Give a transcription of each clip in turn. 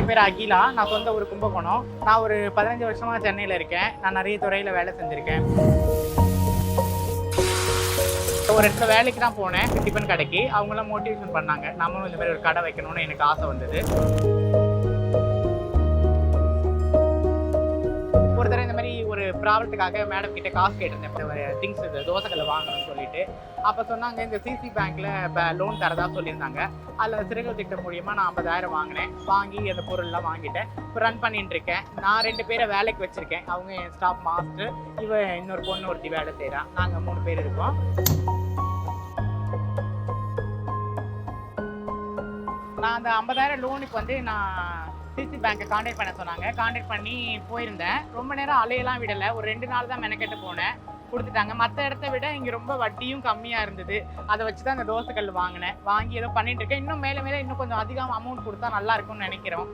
என் பேர் அகிலா. நான் சொந்த ஊர் கும்பகோணம். நான் ஒரு பதினஞ்சு வருஷமா சென்னையில் இருக்கேன். நான் நிறைய துறையில் வேலை செஞ்சுருக்கேன். ஒரு இடத்துல வேலைக்கு தான் போனேன். டிஃபன் கடைக்கு. அவங்களாம் மோட்டிவேஷன் பண்ணாங்க. நம்மளும் இந்த மாதிரி ஒரு கடை வைக்கணும்னு எனக்கு ஆசை வந்தது. ப்ராப்ளத்துக்காக மேடம் கிட்ட காசு கேட்டிருந்தேன். திங்ஸ் இது தோசைகளை வாங்கணும்னு சொல்லிட்டு. அப்போ சொன்னாங்க இந்த சிசி பேங்க்ல லோன் தரதா சொல்லியிருந்தாங்க. அதில் சிறுகள் திட்டம் மூலியமா நான் ஐம்பதாயிரம் வாங்கினேன். வாங்கி அந்த பொருள்லாம் வாங்கிட்டேன். இப்போ ரன் பண்ணிட்டு இருக்கேன். நான் ரெண்டு பேரை வேலைக்கு வச்சிருக்கேன். அவங்க என் ஸ்டாஃப் மாஸ்டர் இவ இன்னொரு பொண்ணு ஒருத்தி வேலை செய்கிறான் நாங்கள் மூணு பேர் இருக்கோம். நான் அந்த ஐம்பதாயிரம் லோனுக்கு வந்து நான் சிசி பேங்க்கை காண்டாக்ட் பண்ண சொன்னாங்க. காண்டாக்ட் பண்ணி போயிருந்தேன். ரொம்ப நேரம் அலையெல்லாம் விடலை. ஒரு ரெண்டு நாள் தான் மெனக்கெட்டு போனேன். கொடுத்துட்டாங்க. மற்ற இடத்த விட இங்கே ரொம்ப வட்டியும் கம்மியாக இருந்தது. அதை வச்சு தான் அந்த தோசைக்கல் வாங்கினேன். வாங்கி ஏதோ பண்ணிட்டு இருக்கேன். இன்னும் மேலே மேலே இன்னும் கொஞ்சம் அதிகமாக அமௌண்ட் கொடுத்தா நல்லா இருக்கும்னு நினைக்கிறோம்.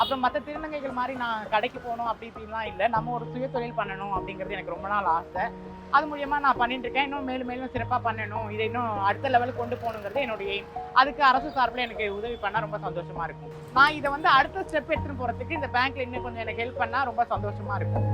அப்புறம் மற்ற திருநங்கைகள் மாதிரி நான் கடைக்கு போகணும் அப்படி இப்படிலாம் இல்லை. நம்ம ஒரு சுய தொழில் பண்ணணும் அப்படிங்கிறது எனக்கு ரொம்ப நாள் ஆசை. அது மூலியமாக நான் பண்ணிட்டு இருக்கேன். இன்னும் மேலும் மேலும் சிறப்பாக பண்ணணும். இதை இன்னும் அடுத்த லெவலுக்கு கொண்டு போகணுங்கிறது என்னுடைய எய்ம் அதுக்கு அரசு சார்பில் எனக்கு உதவி பண்ணால் ரொம்ப சந்தோஷமாக இருக்கும். நான் இதை வந்து அடுத்த ஸ்டெப் எடுத்துன்னு போகிறதுக்கு இந்த பேங்க்கில் இன்னும் கொஞ்சம் எனக்கு ஹெல்ப் பண்ணால் ரொம்ப சந்தோஷமாக இருக்கும்.